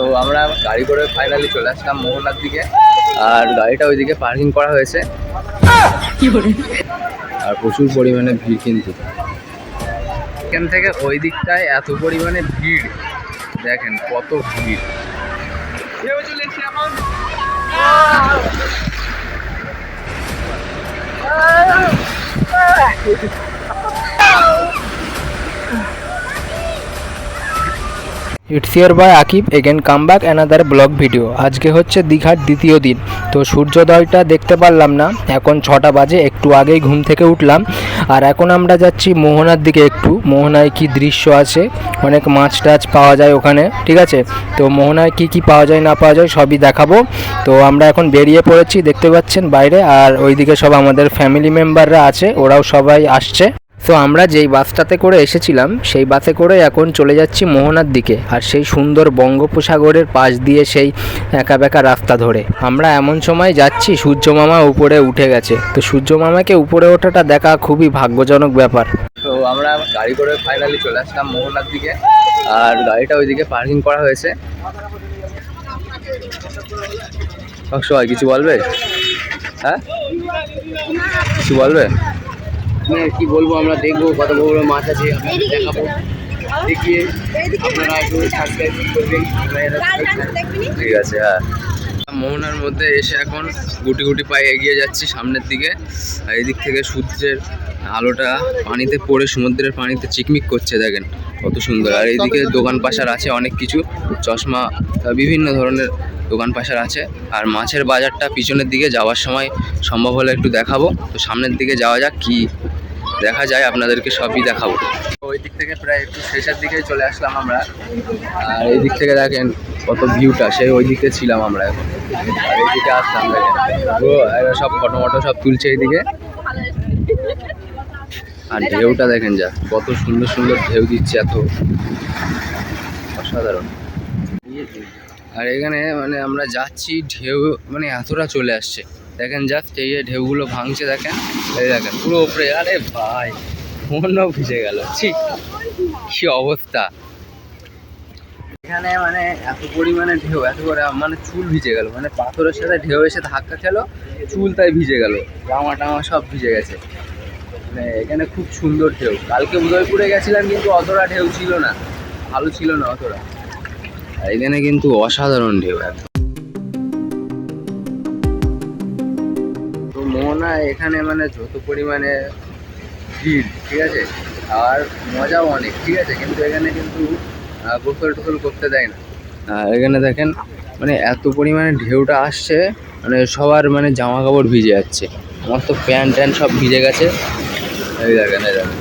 তো আমরা গাড়ি করে ফাইনালি চলে আসলাম মোহনার দিকে। আর গাড়িটা ওইদিকে পার্কিং করা হয়েছে। আর প্রচুর পরিমাণে ভিড় কিন্তু। এখান থেকে ওই দিকটায় এত পরিমাণে ভিড়। দেখেন কত ভিড়। It's your boy Akib again come back another vlog video আজকে হচ্ছে দীঘার দ্বিতীয় দিন। তো সূর্যোদয়টা দেখতে পারলাম না। এখন ছটা বাজে, একটু আগেই ঘুম থেকে উঠলাম। আর এখন আমরা যাচ্ছি মোহনার দিকে একটু। মোহনায় কি দৃশ্য আছে? অনেক মাছ টাছ পাওয়া যায় ওখানে, ঠিক আছে? তো মোহনায় কি কি পাওয়া যায়, না পাওয়া যায়, সবই দেখাবো। তো আমরা এখন বেরিয়ে পড়েছি, দেখতে পাচ্ছেন বাইরে। আর ওইদিকে সব আমাদের ফ্যামিলি মেম্বাররা আছে, ওরাও সবাই আসছে। তো আমরা যেই বাসটাতে করে এসেছিলাম, সেই বাসে করে এখন চলে যাচ্ছি মোহনার দিকে আর সেই সুন্দর বঙ্গোপসাগরের পাশ দিয়ে সেই একা বেঁকা রাস্তা ধরে। আমরা এমন সময় যাচ্ছি, সূর্য মামা উপরে উঠে গেছে। তো সূর্য মামাকে উপরে ওঠাটা দেখা খুবই ভাগ্যজনক ব্যাপার। তো আমরা গাড়ি করে ফাইনালি চলে আসলাম মোহনার দিকে আর গাড়িটা ওইদিকে পার্কিং করা হয়েছে। সবাই কিছু বলবে? হ্যাঁ? কিছু বলবে? হ্যাঁ, কি বলব আমরা দেখব কত বড় বড় মাছ আছে আপনাদের দেখাবো। দেখিয়ে আপনারা একটু সাবস্ক্রাইব করবেন ঠিক আছে হ্যাঁ। মোহনার মধ্যে এসে এখন গুটি গুটি পায়ে এগিয়ে যাচ্ছি সামনের দিকে। আর এই দিক থেকে সূর্যের আলোটা পানিতে পড়ে সমুদ্রের পানিতে চিকমিক করছে দেখেন। কত সুন্দর। আর এইদিকে দোকান পাশার আছে অনেক কিছু চশমা বিভিন্ন ধরনের দোকান পাশার আছে। আর মাছের বাজারটা পিছনের দিকে যাওয়ার সময় সম্ভব হলে একটু দেখাবো। তো সামনের দিকে যাওয়া যাক, কি দেখা যায়, আপনাদেরকে সবই দেখাবো। ওই দিক থেকে প্রায় একটু শেষের দিকে চলে আসলাম আমরা। আর এই দিক থেকে দেখেন কত ভিউটা, সেই ওই দিকে ছিলাম আমরা এখন। আর এই দিকে আসলাম দেখেন। সব ফটো মটো সব তুলছে এইদিকে। আর ঢেউটা দেখেন যা, কত সুন্দর সুন্দর ঢেউ দিচ্ছে এত। অসাধারণ। আর এখানে মানে আমরা যাচ্ছি, ঢেউ মানে এতটা চলে আসছে। দেখেন জাস্ট এই যে ঢেউগুলো ভাঙছে, দেখেন। এই দেখেন, পুরো উপরে, আরে ভাই মনও ভিজে গেল ঠিক কি অবস্থা। এখানে মানে এত পরিমাণে ঢেউ, এত করে মানে চুল ভিজে গেল মানে পাথরের সাথে ঢেউ এসে ধাক্কা খেলো, চুল তাই ভিজে গেল, জামা টামা সব ভিজে গেছে। মানে এখানে খুব সুন্দর ঢেউ। কালকে উদয়পুরে গেছিলাম কিন্তু অতটা ঢেউ ছিল না, ভালো ছিল না অতটা। এখানে কিন্তু অসাধারণ ঢেউ একদম তো মোহনা এখানে মানে যত পরিমাণে ভিড়, ঠিক আছে? আর মজাও অনেক, ঠিক আছে? কিন্তু এখানে কিন্তু গোসল টোসল করতে দেয় না। এখানে দেখেন মানে এত পরিমাণে ঢেউটা আসছে মানে সবার মানে জামা কাপড় ভিজে যাচ্ছে। আমার তো প্যান্ট ট্যান্ট সব ভিজে গেছে। এই দেখেন এই দেখেন।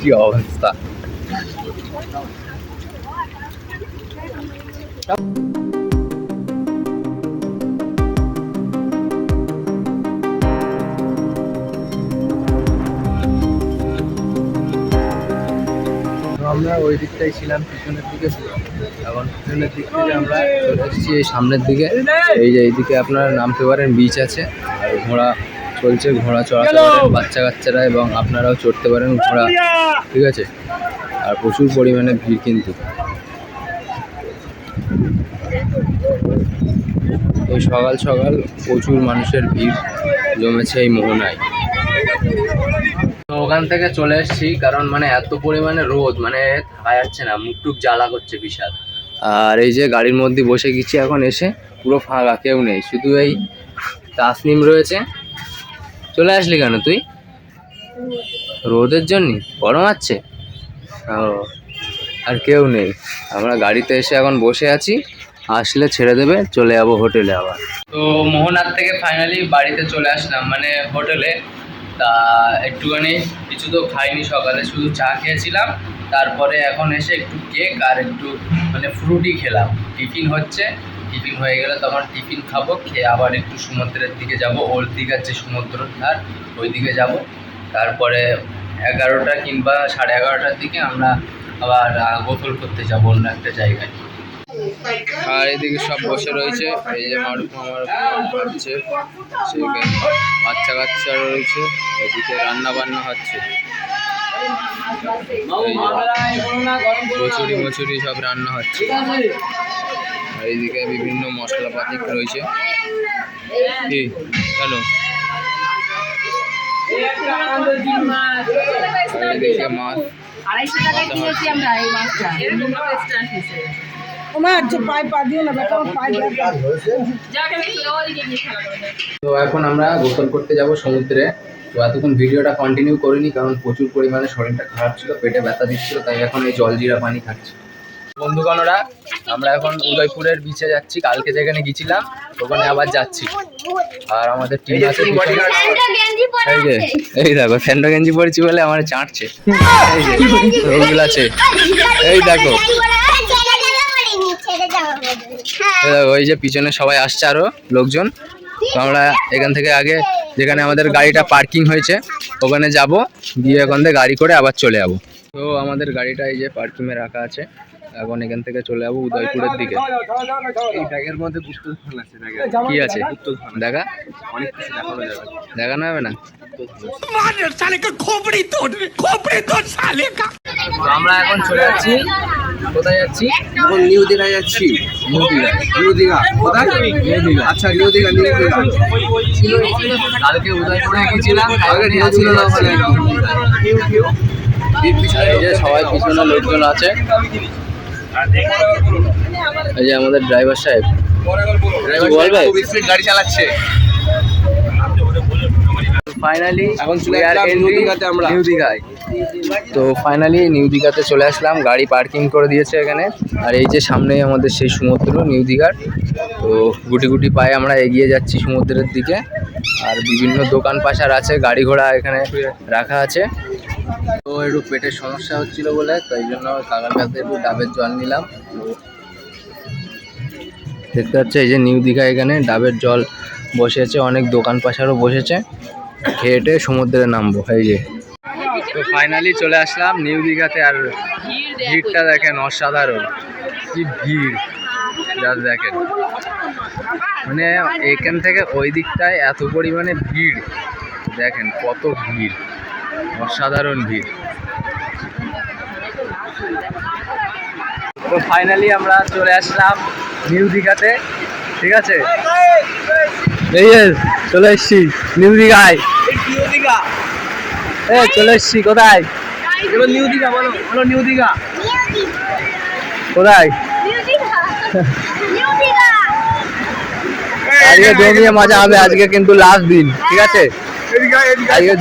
কি অবস্থা। আমরা ওই দিকটাই ছিলাম পিছনের দিকে ছিলাম। এখন পিছনের দিক থেকে আমরা চলে এসেছি এই সামনের দিকে। এই যে এইদিকে আপনারা নামতে পারেন বিচ আছে আর ঘোড়া চলছে ঘোড়া চড়াতে পারেন বাচ্চা কাচ্চারা এবং আপনারাও চড়তে পারেন ঘোড়া। ঠিক আছে? আর প্রচুর পরিমাণে ভিড় কিন্তু। এই সকাল সকাল প্রচুর মানুষের ভিড় জমেছে এই মোহনায়। তো ওখান থেকে চলে এসেছি কারণ মানে এত পরিমাণে রোদ মানে থাকা যাচ্ছে না মুখ টুক জ্বালা করছে বিশাল। আর এই যে গাড়ির মধ্যে বসে গেছি এখন এসে, পুরো ফাঁকা, কেউ নেই, শুধু এই তাসনিম রয়েছে। চলে আসলি কেন তুই? রোদের জন্য? গরম আছে? ও, আর কেউ নেই। আমরা গাড়িতে এসে এখন বসে আছি। আসলে ছেড়ে দেবে, চলে যাব হোটেলে আবার। তো মোহনার থেকে ফাইনালি বাড়িতে চলে আসলাম মানে হোটেলে। তা একটুখানি, কিছু তো খাইনি সকালে, শুধু চা খেয়েছিলাম। তারপরে এখন এসে একটু কেক আর একটু মানে ফ্রুটি খেলাম। টিফিন হচ্ছে, টিফিন হয়ে গেলে তখন টিফিন খাব, খেয়ে আবার একটু সমুদ্রের দিকে যাব। ওর দিঘার যে সমুদ্র ধার ওই দিকে যাব। তারপরে এগারোটা কিংবা সাড়ে এগারোটার দিকে আমরা আবার গোসল করতে যাব অন্য একটা জায়গায়। আর এদিকে সব বসে রয়েছে। এই যে মারুফ আমার হচ্ছে সেদিকে বাচ্চা কাচ্চা রয়েছে। এদিকে রান্না বান্না হচ্ছে। এই কচুরি মচুরি সব রান্না হচ্ছে। আর এইদিকে বিভিন্ন মশলাপাতি রয়েছে। কি? এইদিকে মাছ। আড়াইশো টাকায় কিনেছি আমরা এই মাছটা। তো এখন আমরা গোসল করতে যাব সমুদ্রে। তো এতক্ষণ ভিডিওটা কন্টিনিউ করিনি কারণ প্রচুর পরিমাণে শরীরটা খারাপ ছিল পেটে ব্যথা দিচ্ছিল তাই এখন এই জলজিরা পানি খাচ্ছি। বন্ধুগণরা আমরা এখন উদয়পুরের বিচে যাচ্ছি কালকে যেখানে গেছিলাম ওখানে আবার যাচ্ছি। আর আমাদের টিম আছে এই যে এই দেখো স্যান্ডো গেঞ্জি পরেছি বলে আমার চাটছে। এই যে আছে। এই দেখো, ওই যে পিছনে সবাই আসছে আরও লোকজন। তো আমরা এখান থেকে আগে যেখানে আমাদের গাড়িটা পার্কিং হয়েছে, ওখানে যাব, গিয়ে ওখান গাড়ি করে আবার চলে যাব। তো আমাদের গাড়িটা এই যে পার্কিংয়ে রাখা আছে। এখন এখান থেকে চলে যাব উদয়পুরের দিকে। এই ব্যাগের মধ্যে গুপ্তধন আছে কি আছে? দেখা? অনেক কিছু দেখানো যাবে। দেখানো না? আমরা এখন চলে যাচ্ছি। কোথায় যাচ্ছি? এখন নিউ দীঘা যাচ্ছি। নিউ দীঘা। নিউ দীঘা। কোথায়? নিউ দীঘা। আচ্ছা নিউ দীঘা নিউ দীঘা। কালকে উদয়পুরে গেছিলাম আগে নিউ ছিল না ওখানে এই যে সবাই পিছনে লোকজন আছে। এই যে আমাদের ড্রাইভার সাহেব। বলবে? গাড়ি চালাচ্ছে ফাইনালি এখন চলে নিউ দীঘাতে আমরা। নিউ দীঘায় তো ফাইনালি নিউ দীঘাতে চলে আসলাম। গাড়ি পার্কিং করে দিয়েছে এখানে। আর এই যে সামনেই আমাদের সেই সমুদ্র নিউ দীঘার তো গুটি গুটি পায়ে আমরা এগিয়ে যাচ্ছি সমুদ্রের দিকে। আর বিভিন্ন দোকান পাশার আছে গাড়ি ঘোড়া এখানে রাখা আছে। তো একটু পেটের সমস্যা হচ্ছিল বলে তাই জন্য কাকার কাছে একটু ডাবের জল নিলাম। দেখতে পাচ্ছি, এই যে নিউ দীঘা এখানে ডাবের জল বসেছে, অনেক দোকান পাশারও বসেছে। হেঁটে সমুদ্রে নামবো, এই যে। তো ফাইনালি চলে আসলাম নিউ দীঘাতে, আর ভিড়টা দেখেন অসাধারণ। কি ভিড় যা দেখেন। মানে এখান থেকে ওই দিকটায় এত পরিমাণে ভিড়, দেখেন কত ভিড়। অসাধারণ ভিড়। তো ফাইনালি আমরা চলে আসলাম নিউ দীঘাতে ঠিক আছে? এই চলে এসছি নিউ দীঘায়। নিউ দীঘা। এ চলে এসছি কোথায়? এবার নিউ দীঘা বলো বলো নিউ দীঘা। কোথায়? আজকে জমিয়ে মজা হবে আজকে কিন্তু লাস্ট দিন ঠিক আছে? এদিকে এদিকে আজকে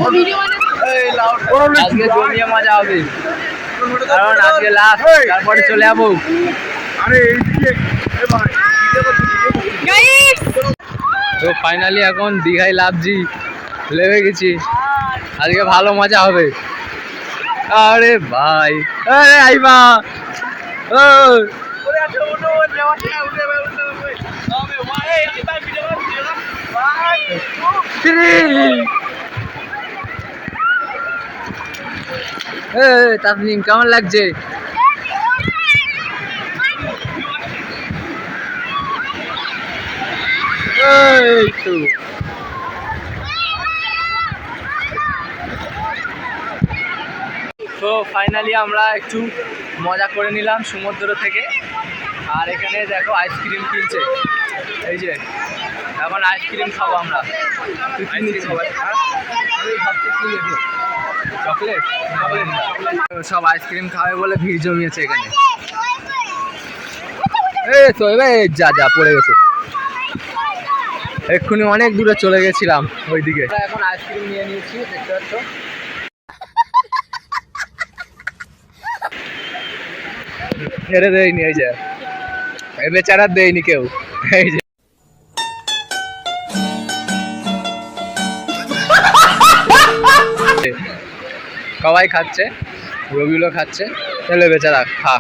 আজকে জমিয়ে মজা হবে। কারণ আজকে লাস্ট তারপরে চলে যাব। আরে এইদিকে এ ভাই তো ফাইনালি এখন দীঘায় লাভজি লেবে গেছি। আজকে ভালো মজা হবে। আরে ভাই আরে আইবা ও। তাসনিম কেমন লাগছে? তো। ফাইনালি আমরা একটু মজা করে নিলাম সমুদ্র থেকে। আর এখানে দেখো আইসক্রিম কিনছে। এই যে, এখন আইসক্রিম খাব আমরা। কি নিচ্ছিস? হ্যাঁ? সব আইসক্রিম খাবে বলে ভিড় জমিয়েছে এখানে। এ তো এবার যা যা, পড়ে গেছে। এক্ষুনি অনেক দূরে চলে গেছিলাম ওইদিকে। এখন আইসক্রিম নিয়ে নিয়েছি, দেখতে পাচ্ছ? ছেড়ে দেয়নি, এই যে। এই বেচারা দেয়নি কেউ। এই যে। সবাই খাচ্ছে রবিগুলো খাচ্ছে তাহলে বেচারা খা।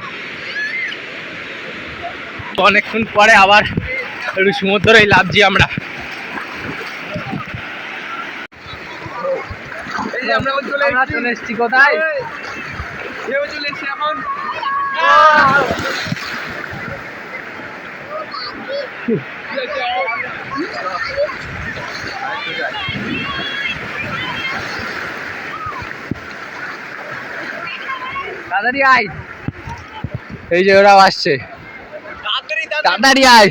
অনেকক্ষণ পরে আবার একটু সমুদ্রেই লাভছি আমরা। আমরা চলে কোথায়? চলে এসেছি এখন। তাড়াতাড়ি আয়। এই যে ওরাও আসছে। তাড়াতাড়ি আয়।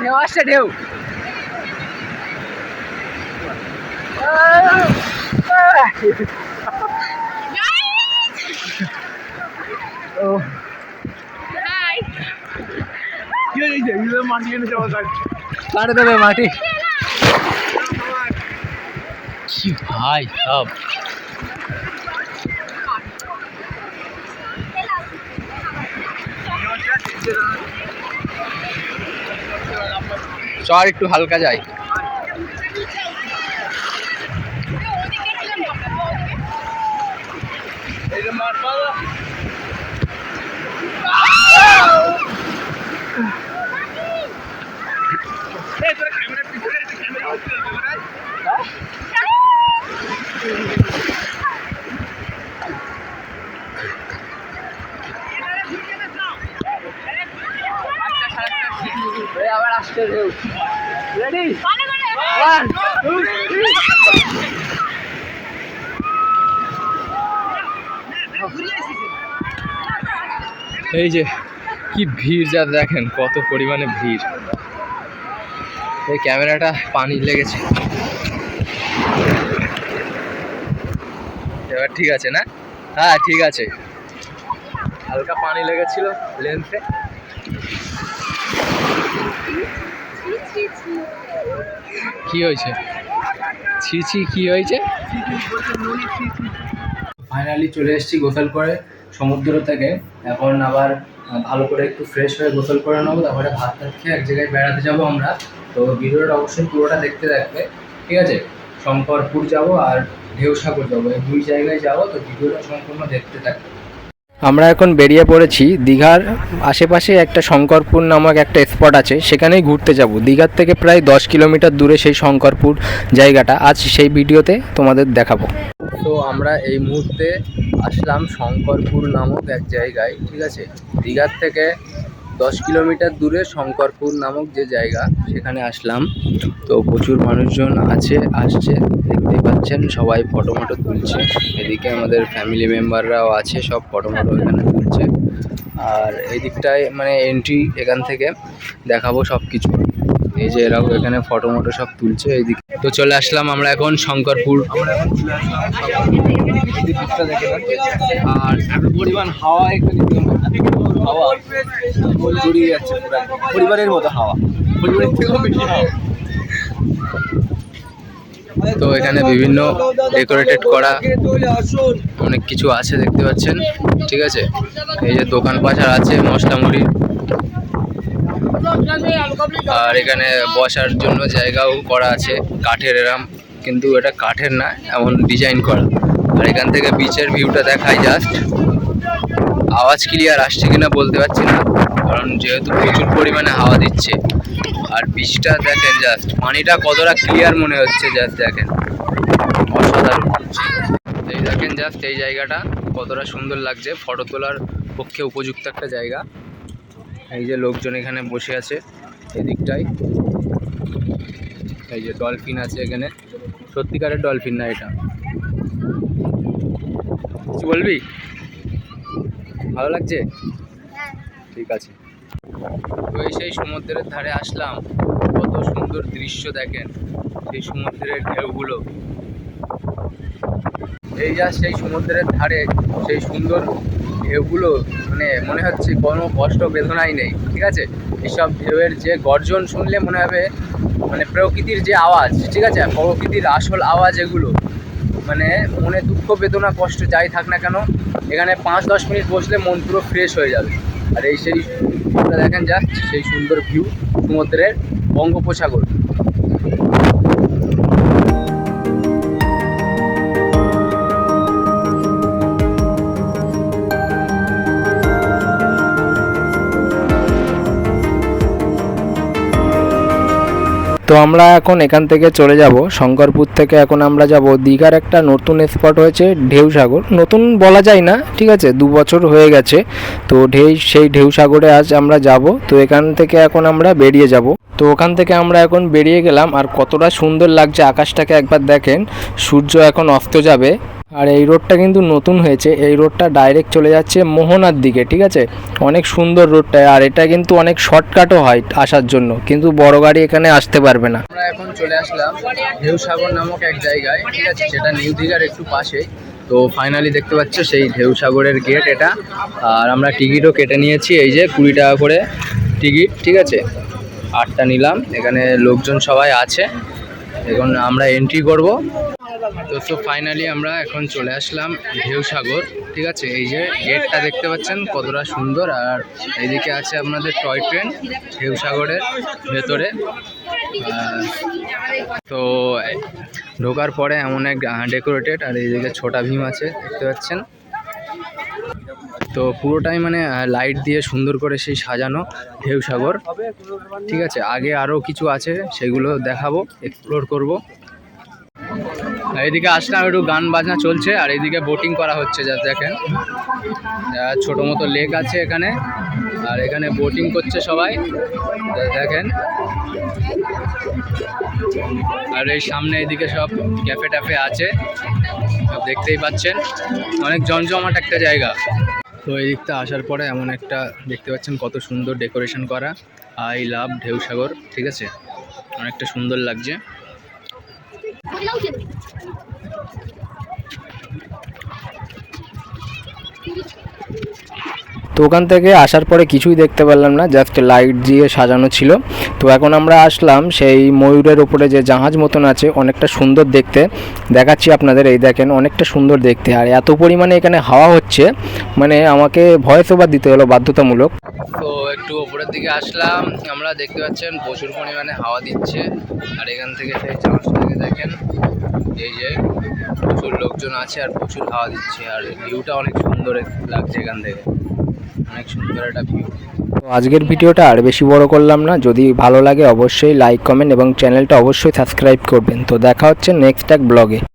ঢেউ আসছে ঢেউ। কাটে দেবে মাটি। কি ভাই সব। চর একটু হালকা আবার রেডি ওয়ান টু থ্রি এই যে কি ভিড় যা দেখেন কত পরিমাণে ভিড়। এই ক্যামেরাটা পানি লেগেছে। এবার ঠিক আছে না? হ্যাঁ ঠিক আছে। হালকা পানি লেগেছিল লেন্সে কি হয়েছে? ছি ছি, কি হয়েছে? ফাইনালি চলে এসেছি গোসল করে সমুদ্র থেকে। এখন আবার ভালো করে একটু ফ্রেশ হয়ে গোসল করে নেব, তারপরে ভাত টাত খেয়ে এক জায়গায় বেড়াতে যাব আমরা। তো ভিডিওটা অবশ্যই পুরোটা দেখতে থাকবে, ঠিক আছে? শঙ্করপুর যাব আর ঢেউসাগর যাব, এই দুই জায়গায় যাব, তো ভিডিওটা সম্পূর্ণ দেখতে থাকবে। আমরা এখন বেরিয়ে পড়েছি দীঘার আশেপাশে একটা শঙ্করপুর নামক একটা স্পট আছে, সেখানেই ঘুরতে যাব। দীঘার থেকে প্রায় দশ কিলোমিটার দূরে সেই শঙ্করপুর জায়গাটা। আজ সেই ভিডিওতে তোমাদের দেখাবো। তো আমরা এই মুহূর্তে আসলাম শঙ্করপুর নামক এক জায়গায়, ঠিক আছে? দীঘার থেকে দশ কিলোমিটার দূরে শঙ্করপুর নামক যে জায়গা, সেখানে আসলাম। তো প্রচুর মানুষজন আছে, আসছে, দেখতে পাচ্ছেন, সবাই ফটো মটো তুলছে। এদিকে আমাদের ফ্যামিলি মেম্বাররাও আছে, সব ফটো মটো এখানে তুলছে। আর এই দিকটায় মানে এন্ট্রি এখান থেকে দেখাবো সব কিছু এই যে এরাও এখানে ফটো মটো সব তুলছে, এইদিকে। তো চলে আসলাম আমরা এখন শঙ্করপুর। আর পরিমাণ হাওয়া এখানে। হাওয়া। জড়িয়ে যাচ্ছে পুরো। পরিবারের মতো হাওয়া। পরিবারের থেকেও বেশি হাওয়া। তো এখানে বিভিন্ন ডেকোরেটেড করা অনেক কিছু আছে, দেখতে পাচ্ছেন। ঠিক আছে? এই যে দোকান পাচার আছে, মশলা মুড়ি। আর এখানে বসার জন্য জায়গাও করা আছে, কাঠের এরম। কিন্তু এটা কাঠের না, এমন ডিজাইন করা। আর এখান থেকে বিচের ভিউটা দেখায় জাস্ট আওয়াজ ক্লিয়ার আসছে কিনা বলতে পারছি না, কারণ যেহেতু প্রচুর পরিমাণে হাওয়া দিচ্ছে। আর বিচটা দেখেন জাস্ট পানিটা কতটা ক্লিয়ার মনে হচ্ছে জাস্ট দেখেন। অসাধারণ এই দেখেন জাস্ট এই জায়গাটা কতটা সুন্দর লাগছে। ফটো তোলার পক্ষে উপযুক্ত একটা জায়গা। এই যে লোকজন এখানে বসে আছে এদিকটায়। এই যে ডলফিন আছে এখানে। সত্যিকারের ডলফিন না এটা। কিছু বলবি? ভালো লাগছে? ঠিক আছে। তো এই সেই সমুদ্রের ধারে আসলাম। কত সুন্দর দৃশ্য দেখেন সেই সমুদ্রের ঢেউগুলো। এই যা সেই সমুদ্রের ধারে সেই সুন্দর ঢেউগুলো মানে মনে হচ্ছে কোনো কষ্ট বেদনাই নেই ঠিক আছে? এইসব ঢেউয়ের যে গর্জন শুনলে মনে হবে মানে প্রকৃতির যে আওয়াজ ঠিক আছে? প্রকৃতির আসল আওয়াজ এগুলো। মানে মনে দুঃখ, বেদনা, কষ্ট যাই থাক না কেন, এখানে পাঁচ, দশ মিনিট বসলে মন পুরো ফ্রেশ হয়ে যাবে। আর এই সেই দেখেন যা, সেই সুন্দর ভিউ সমুদ্রের বঙ্গোপসাগর। তো আমরা এখন এখান থেকে চলে যাব। শঙ্করপুর থেকে এখন আমরা যাব দীঘার একটা নতুন স্পট হয়েছে ঢেউসাগর নতুন বলা যায় না, ঠিক আছে? দু বছর হয়ে গেছে। তো ঢেউ, সেই ঢেউসাগরে আজ আমরা যাব। তো এখান থেকে এখন আমরা বেরিয়ে যাব। তো ওখান থেকে আমরা এখন বেরিয়ে গেলাম। আর কতটা সুন্দর লাগছে আকাশটাকে একবার দেখেন। সূর্য এখন অস্ত যাবে। আর এই রোডটা কিন্তু নতুন হয়েছে। এই রোডটা ডাইরেক্ট চলে যাচ্ছে মোহনার দিকে, ঠিক আছে? অনেক সুন্দর রোডটা আর এটা কিন্তু অনেক শর্টকাটও হয় আসার জন্য, কিন্তু বড় গাড়ি এখানে আসতে পারবে না। আমরা এখন চলে আসলাম ঢেউসাগর নামক এক জায়গায়, ঠিক আছে? সেটা নিউ দিঘার একটু পাশে। তো ফাইনালি দেখতে পাচ্ছ সেই ঢেউসাগরের গেট এটা। আর আমরা টিকিটও কেটে নিয়েছি, এই যে কুড়ি টাকা করে টিকিট ঠিক আছে? আটটা নিলাম, এখানে লোকজন সবাই আছে। এখন আমরা এন্ট্রি করব। তো সো ফাইনালি আমরা এখন চলে আসলাম ঢেউসাগর ঠিক আছে? এই যে গেটটা দেখতে পাচ্ছেন কতটা সুন্দর। আর এইদিকে আছে আপনাদের টয় ট্রেন ঢেউসাগরের ভেতরে। আহ, তো ঢোকার পরে এমন এক ডেকোরেটেড আর এইদিকে ছোটা ভীম আছে দেখতে পাচ্ছেন? তো পুরোটাই মানে লাইট দিয়ে সুন্দর করে সেই সাজানো ঢেউ সাগর। ঠিক আছে, আগে আরও কিছু আছে, সেগুলো দেখাবো এক্সপ্লোর করব। এইদিকে আসলাম, একটু গান বাজনা চলছে, আর এইদিকে বোটিং করা হচ্ছে যা দেখেন। ছোট মতো লেক আছে এখানে, আর এখানে বোটিং করছে সবাই দেখেন। আর এই সামনে এদিকে সব ক্যাফে ট্যাফে আছে দেখতেই পাচ্ছেন। অনেক জমজমাট একটা জায়গা। তো এই দিকটা আসার পরে এমন একটা দেখতে পাচ্ছেন কত সুন্দর ডেকোরেশন করা। আই লাভ ঢেউসাগর, ঠিক আছে? অনেকটা সুন্দর লাগছে। তো ওখান থেকে আসার পরে কিছুই দেখতে পারলাম না জাস্ট লাইট দিয়ে সাজানো ছিল। তো এখন আমরা আসলাম সেই ময়ূরের ওপরে যে জাহাজ মতন আছে, অনেকটা সুন্দর দেখতে। দেখাচ্ছি আপনাদের, এই দেখেন অনেকটা সুন্দর দেখতে। আর এত পরিমাণে এখানে হাওয়া হচ্ছে মানে আমাকে ভয়েস ওভার দিতে হলো বাধ্যতামূলক। তো একটু ওপরের দিকে আসলাম, আমরা দেখতে পাচ্ছেন প্রচুর পরিমাণে হাওয়া দিচ্ছে। আর এখান থেকে সেই থেকে দেখেন, এই যে প্রচুর লোকজন আছে আর প্রচুর হাওয়া দিচ্ছে। আর ভিউটা অনেক সুন্দর লাগছে এখান থেকে। অনেক সুন্দর একটা ভিউ তো আজকের ভিডিওটা আর বেশি বড় করলাম না। যদি ভালো লাগে অবশ্যই লাইক কমেন্ট এবং চ্যানেলটা অবশ্যই সাবস্ক্রাইব করবেন। তো দেখা হচ্ছে নেক্সট এক ব্লগে